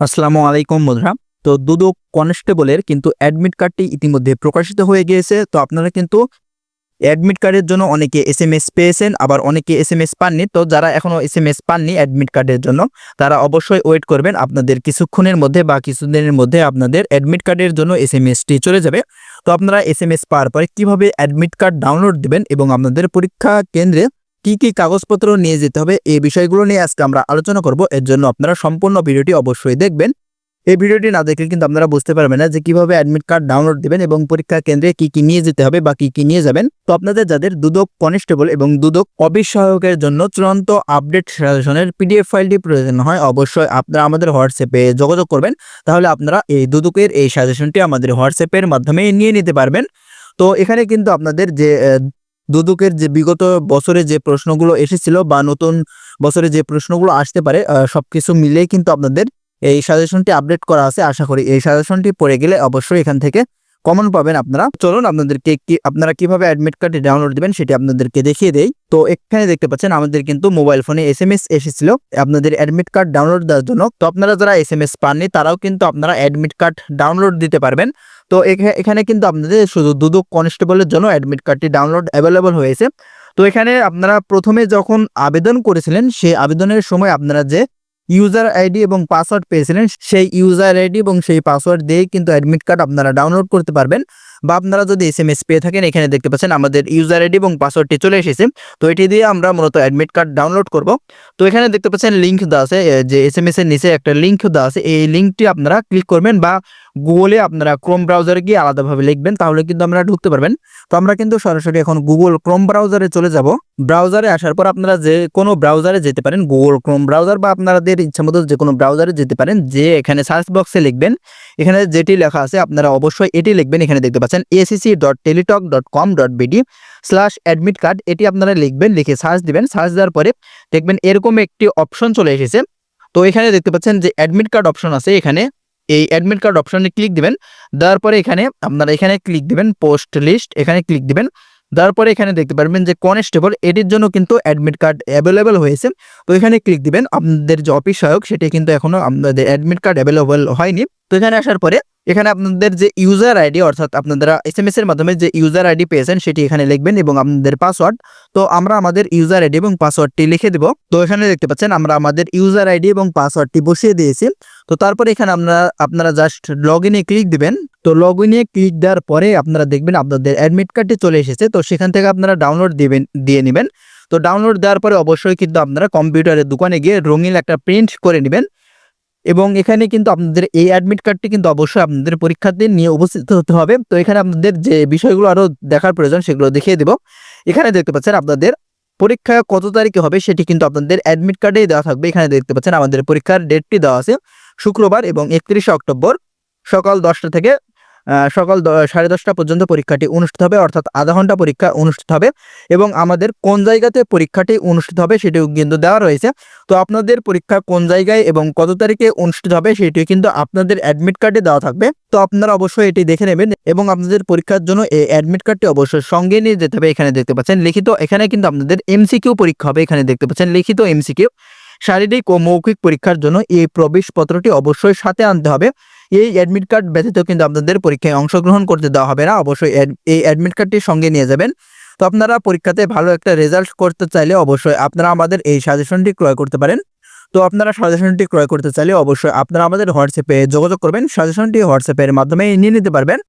আসসালামু আলাইকুম বন্ধুরা। তো দুদক কনস্টেবলের কিন্তু অ্যাডমিট কার্ডটি ইতিমধ্যে প্রকাশিত হয়ে গিয়েছে। তো আপনারা কিন্তু অ্যাডমিট কার্ডের জন্য অনেকে এস এম এস পেয়েছেন, আবার অনেকে এস এম এস পাননি। তো যারা এখনও এস এম এস পাননি অ্যাডমিট কার্ডের জন্য, তারা অবশ্যই ওয়েট করবেন। আপনাদের কিছুক্ষণের মধ্যে বা কিছুদিনের মধ্যে আপনাদের অ্যাডমিট কার্ডের জন্য এস এম এসটি চলে যাবে। তো আপনারা এস এম এস পাওয়ার পরে কীভাবে অ্যাডমিট কার্ড ডাউনলোড দেবেন এবং আপনাদের পরীক্ষা কেন্দ্রে কি কি কাগজপত্র নিয়ে যেতে হবে এই বিষয়গুলো নিয়ে আজকে আমরা আলোচনা করব। এর জন্য আপনারা সম্পূর্ণ ভিডিওটি অবশ্যই দেখবেন। এই ভিডিওটি না দেখলে কিন্তু আপনারা বুঝতে পারবেন না যে কীভাবে অ্যাডমিট কার্ড ডাউনলোড দেবেন এবং পরীক্ষা কেন্দ্রে কি কি নিয়ে যেতে হবে বা কি কি নিয়ে যাবেন। তো আপনাদের যাদের দুদক কনস্টেবল এবং দুদক অফিস সহায়কের জন্য চূড়ান্ত আপডেট সাজেশনের পিডিএফ ফাইলটি প্রয়োজন হয়, অবশ্যই আপনারা আমাদের হোয়াটসঅ্যাপে যোগাযোগ করবেন। তাহলে আপনারা এই দুদকের এই সাজেশনটি আমাদের হোয়াটসঅ্যাপের মাধ্যমে নিয়ে নিতে পারবেন। তো এখানে কিন্তু আপনাদের যে দুদকের যে বিগত বছরে যে প্রশ্নগুলো এসেছিল বা নতুন বছরে যে প্রশ্নগুলো আসতে পারে আহ, সবকিছু মিলেই কিন্তু আপনাদের এই সাজেশনটি আপডেট করা আছে। আশা করি এই সাজেশনটি পড়ে গেলে অবশ্যই এখান থেকে কমন পাবেন আপনারা। চলুন আপনাদেরকে আপনারা কীভাবে অ্যাডমিট কার্ডটি ডাউনলোড দিবেন সেটি আপনাদেরকে দেখিয়ে দেই। তো এখানে দেখতে পাচ্ছেন, আমাদের কিন্তু মোবাইল ফোনে এস এম এস এসেছিল। আপনাদের অ্যাডমিট কার্ড ডাউনলোড দেওয়ার জন্য। তো আপনারা যারা এস এম এস পাননি, তারাও কিন্তু আপনারা অ্যাডমিট কার্ড ডাউনলোড দিতে পারবেন। তো এখা- এখানে কিন্তু আপনাদের শুধু দুদক কনস্টেবলের জন্য অ্যাডমিট কার্ডটি ডাউনলোড অ্যাভেলেবল হয়েছে। তো এখানে আপনারা প্রথমে যখন আবেদন করেছিলেন সেই আবেদনের সময় আপনারা যে ইউজার আইডি এবং পাসওয়ার্ড পেয়েছিলেন, সেই ইউজার আইডি এবং সেই পাসওয়ার্ড দিয়ে কিন্তু অ্যাডমিট কার্ড আপনারা ডাউনলোড করতে পারবেন। বা আপনারা যদি এস এম এস পেয়ে থাকেন, এখানে দেখতে পাচ্ছেন আমাদের ইউজার আইডি এবং পাসওয়ার্ডটি চলে এসেছে। তো এটি দিয়ে আমরা মূলত অ্যাডমিট কার্ড ডাউনলোড করব। তো এখানে দেখতে পাচ্ছেন লিঙ্ক দেওয়া আছে যে এস এম এস এর নিচে একটা লিঙ্ক দেওয়া আছে। এই লিঙ্কটি আপনারা ক্লিক করবেন বা গুগলে আপনারা ক্রোম ব্রাউজারে গিয়ে আলাদাভাবে লিখবেন, তাহলে কিন্তু আপনারা ঢুকতে পারবেন। তো আমরা কিন্তু সরাসরি এখন গুগল ক্রোম ব্রাউজারে চলে যাব। ব্রাউজারে আসার পর আপনারা যে কোনো ব্রাউজারে যেতে পারেন গুগল ক্রোম ব্রাউজার বা আপনাদের ইচ্ছা মতো যে কোনো ব্রাউজারে যেতে পারেন, যে এখানে সার্চ বক্সে লিখবেন। এখানে যেটি লেখা আছে, আপনারা অবশ্যই এটি লিখবেন, এখানে দেখতে পাচ্ছেন SSC dot Teletalk dot com dot BD slash admit card এটি আপনারা লিখবেন, লিখে সার্চ দিবেন। সার্চ দেওয়ার পরে দেখবেন এরকম একটি অপশন চলে এসেছে। তো এখানে দেখতে পাচ্ছেন যে অ্যাডমিট কার্ড অপশন আছে এখানে। এই অ্যাডমিট কার্ড অপশনে ক্লিক দিবেন। দেওয়ার পরে এখানে আপনারা এখানে ক্লিক দিবেন পোস্ট লিস্ট এখানে ক্লিক দিবেন। দেওয়ার পরে এখানে দেখতে পারবেন যে কনস্টেবল এটির জন্য কিন্তু অ্যাডমিট কার্ড অ্যাভেলেবেল হয়েছে। তো এখানে ক্লিক দিবেন, আপনাদের যে অফিস সহায়ক, সেটি কিন্তু এখনও আপনাদের অ্যাডমিট কার্ড অ্যাভেলেবেল হয়নি। তো এখানে আসার পরে, এখানে আপনাদের যে ইউজার আইডি অর্থাৎ আপনারা এস এম এর মাধ্যমে যে ইউজার আইডি পেয়েছেন, সেটি এখানে লিখবেন এবং আপনাদের পাসওয়ার্ড তো আমরা আমাদের ইউজার আইডি এবং পাসওয়ার্ডটি লিখে দেব। তো এখানে দেখতে পাচ্ছেন, আমরা আমাদের ইউজার আইডি এবং পাসওয়ার্ডটি বসিয়ে দিয়েছি। তো তারপরে এখানে আমরা, আপনারা জাস্ট লগ ইনে ক্লিক দিবেন। তো লগ ইনে ক্লিক দেওয়ার পরে আপনারা দেখবেন আপনাদের অ্যাডমিট কার্ডটি চলে এসেছে। তো সেখান থেকে আপনারা ডাউনলোড দিবেন, দিয়ে নেবেন। তো ডাউনলোড দেওয়ার পরে অবশ্যই কিন্তু আপনারা কম্পিউটারের দোকানে গিয়ে রঙিন একটা প্রিন্ট করে নেবেন। এবং এখানে কিন্তু আপনাদের এই অ্যাডমিট কার্ডটি কিন্তু অবশ্যই আপনাদের পরীক্ষাতে নিয়ে উপস্থিত হতে হবে। তো এখানে আপনাদের যে বিষয়গুলো আরও দেখার প্রয়োজন সেগুলো দেখিয়ে দেব। এখানে দেখতে পাচ্ছেন আপনাদের পরীক্ষা কত তারিখে হবে সেটি কিন্তু আপনাদের অ্যাডমিট কার্ডেই দেওয়া থাকবে। এখানে দেখতে পাচ্ছেন আমাদের পরীক্ষার ডেটটি দেওয়া আছে। শুক্রবার এবং একত্রিশে অক্টোবর সকাল দশটা থেকে সকাল সাড়ে দশটা পর্যন্ত পরীক্ষাটি অনুষ্ঠিত হবে, অর্থাৎ আধা ঘণ্টা পরীক্ষা অনুষ্ঠিত হবে এবং আমাদের কোন জায়গাতে পরীক্ষাটি অনুষ্ঠিত হবে সেটিও কিন্তু দেওয়া রয়েছে। তো আপনাদের পরীক্ষা কোন জায়গায় এবং কত তারিখে অনুষ্ঠিত হবে সেটিও কিন্তু আপনাদের অ্যাডমিট কার্ডে দেওয়া থাকবে। তো আপনারা অবশ্যই এটি দেখে নেবেন এবং আপনাদের পরীক্ষার জন্য এই অ্যাডমিট কার্ডটি অবশ্যই সঙ্গে নিয়ে যেতে হবে, এখানে দেখতে পাচ্ছেন লিখিত, এখানে কিন্তু আপনাদের এমসিকিউ পরীক্ষা হবে, এখানে দেখতে পাচ্ছেন লিখিত এমসিকিউ শারীরিক ও মৌখিক পরীক্ষার জন্য এই প্রবেশপত্রটি অবশ্যই সাথে আনতে হবে। এই অ্যাডমিট কার্ড ব্যতীত কিন্তু আপনাদের পরীক্ষায় অংশগ্রহণ করতে দেওয়া হবে না। অবশ্যই এই অ্যাডমিট কার্ডটি সঙ্গে নিয়ে যাবেন। তো আপনারা পরীক্ষাতে ভালো একটা রেজাল্ট করতে চাইলে অবশ্যই আপনারা আমাদের এই সাজেশনটি ক্রয় করতে পারেন। তো আপনারা সাজেশনটি ক্রয় করতে চাইলে অবশ্যই আপনারা আমাদের হোয়াটসঅ্যাপে যোগাযোগ করবেন। সাজেশনটি হোয়াটসঅ্যাপের মাধ্যমে নিয়ে নিতে পারবেন।